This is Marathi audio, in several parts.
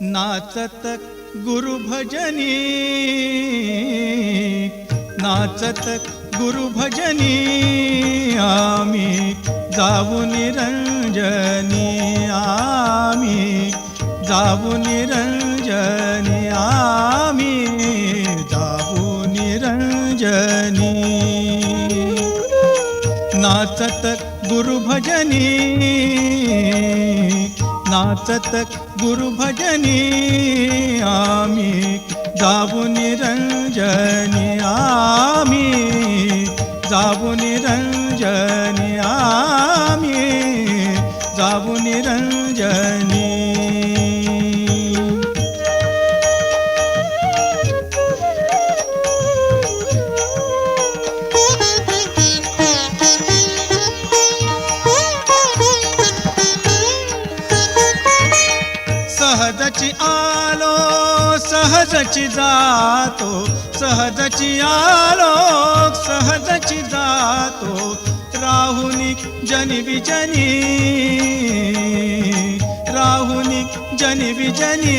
नाचत गुरुभजनी नाचत गुरुभजनी आम्ही जाऊ निरंजनी आम्ही जाऊ निरंजनी. भजनी नाचत गुरुभजनी. नाचत गुरुभजनी. आम्ही जाऊ निरंजनी. आम्ही जाऊ निरंजनी. आम्ही जाऊ निरंजनी. सहजची आलो सहजची जातो सहजची आलो सहजची जातो. राहुनी जनी विजनी राहुनी जनी विजनी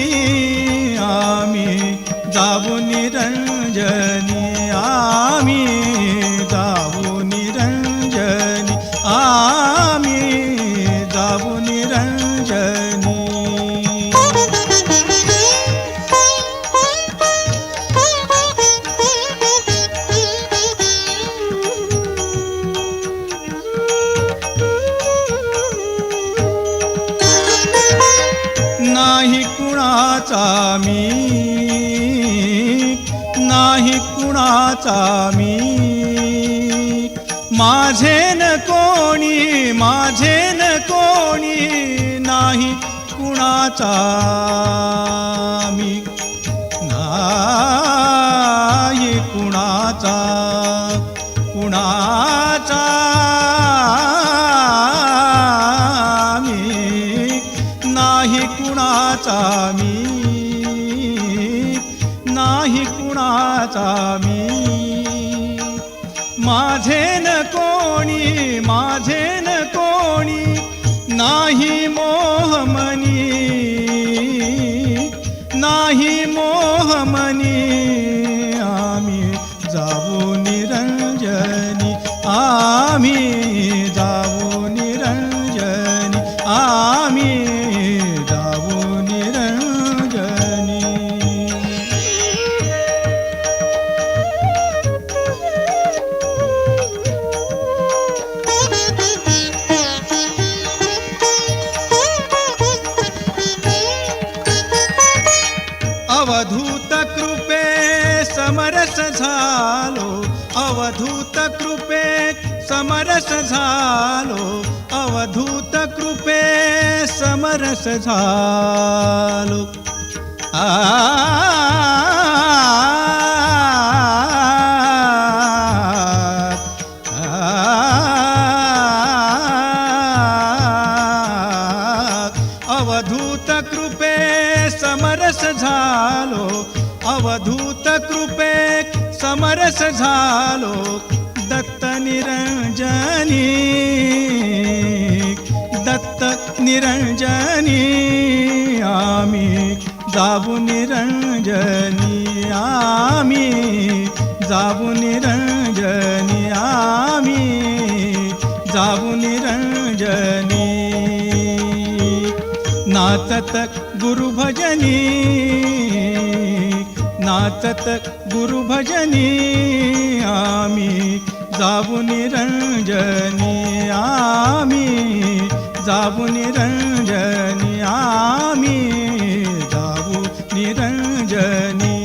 आम्ही जाऊ निरंजनी आम्ही कुणाचा मी? नाही कुणाचा मी? माझे न कोणी माझे न कोणी नाही कुणाचा? माझा मी. माझे न कोणी माझे न कोणी नाही मोहमनी अवधूत कृपे समरस झालो अवधूत कृपे समरस झालो अवधूत कृपे समरस झालो. आ कृपे समरस झालो. अवधूत कृपे समरस झालो. दत्त निरंजनी दत्त निरंजनी आम्ही जाऊ निरंजनी आम्ही जाऊ निरंजनी. नाचत गुरुभजनी नाचत गुरुभजनी आम्ही जाऊ निरंजनी आम्ही जाऊ निरंजनी आम्ही जाऊ निरंजनी।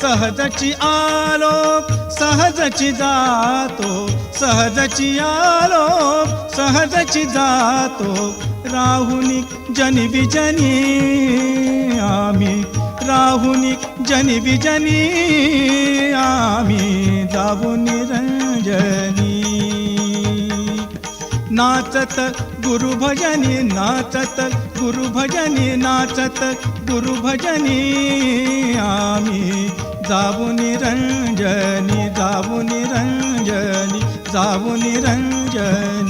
सहजची आलो सहजची जातो सहजची आलो सहजची जातो. राहुनी जनी बिजनी आम्ही. राहुनी जनी बिजनी आम्ही. जाऊ निरंजनी नाचत गुरुभजनी नाचत गुरुभजनी नाचत गुरुभजनी आम्ही. जाऊ निरंजनी जाऊ निरंजनी जाऊ निरंजनी